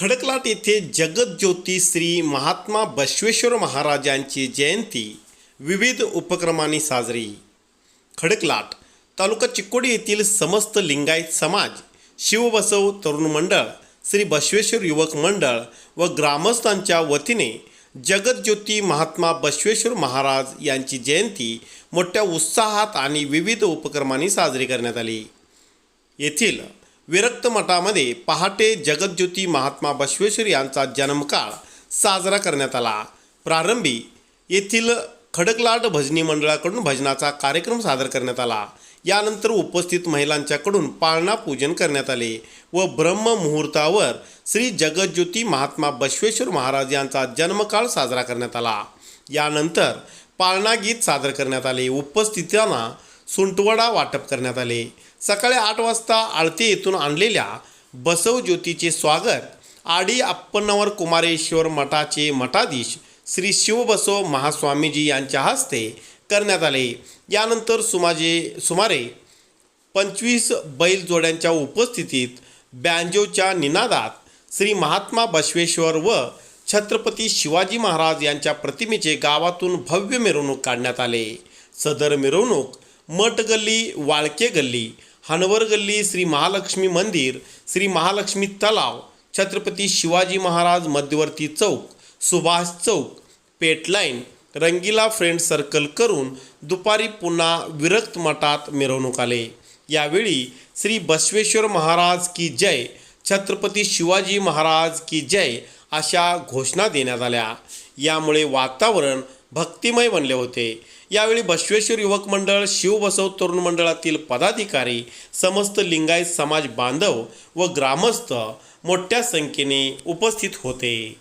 खडकलाट येथे जगज्योती श्री महात्मा बसवेश्वर महाराजांची जयंती विविध उपक्रमांनी साजरी. खडकलाट तालुका चिकोडी येथील समस्त लिंगायत समाज शिवबसव तरुण मंडळ श्री बसवेश्वर युवक मंडळ व ग्रामस्थांच्या वतीने जगज्योती महात्मा बसवेश्वर महाराज यांची जयंती मोठ्या उत्साहात आणि विविध उपक्रमांनी साजरी करण्यात आली. येथील विरक्त मठामध्ये पहाटे जगज्योती महात्मा बसवेश्वर यांचा जन्मकाळ साजरा करण्यात आला. प्रारंभी येथील खडकलाट भजनी मंडळाकडून भजनाचा कार्यक्रम सादर करण्यात आला. यानंतर उपस्थित महिलांच्याकडून पाळणा पूजन करण्यात आले व ब्रह्म मुहूर्तावर श्री जगज्योती महात्मा बसवेश्वर महाराज यांचा जन्मकाळ साजरा करण्यात आला. यानंतर पाळणा गीत सादर करण्यात आले. उपस्थितांना सुंटवडा वाटप करण्यात आले. सकाळी आठ वाजता आळते येथून आणलेल्या बसव ज्योतीचे स्वागत आडी अप्पन्नवर कुमारेश्वर मठाचे मठाधीश श्री शिवबसव महास्वामीजी यांच्या हस्ते करण्यात आले. यानंतर सुमाजे सुमारे पंचवीस बैल जोड्यांच्या उपस्थितीत बँजोच्या निनादात श्री महात्मा बसवेश्वर व छत्रपती शिवाजी महाराज यांच्या प्रतिमेचे गावातून भव्य मिरवणूक काढण्यात आले. सदर मिरवणूक मठ गल्ली वाळके गल्ली हनवर गल्ली श्री महालक्ष्मी मंदिर श्री महालक्ष्मी तलाव छत्रपती शिवाजी महाराज मध्यवर्ती चौक सुभाष चौक पेटलाईन रंगीला फ्रेंड सर्कल करून दुपारी पुन्हा विरक्त मठात मिरवणूक आले. यावेळी श्री बसवेश्वर महाराज की जय छत्रपती शिवाजी महाराज की जय अशा घोषणा देण्यात आल्या. यामुळे वातावरण भक्तिमय बनले होते. यावेळी बसवेश्वर युवक मंडळ शिवबसव तरुण मंडळातील पदाधिकारी समस्त लिंगायत समाज बांधव व ग्रामस्थ मोठ्या संख्येने उपस्थित होते.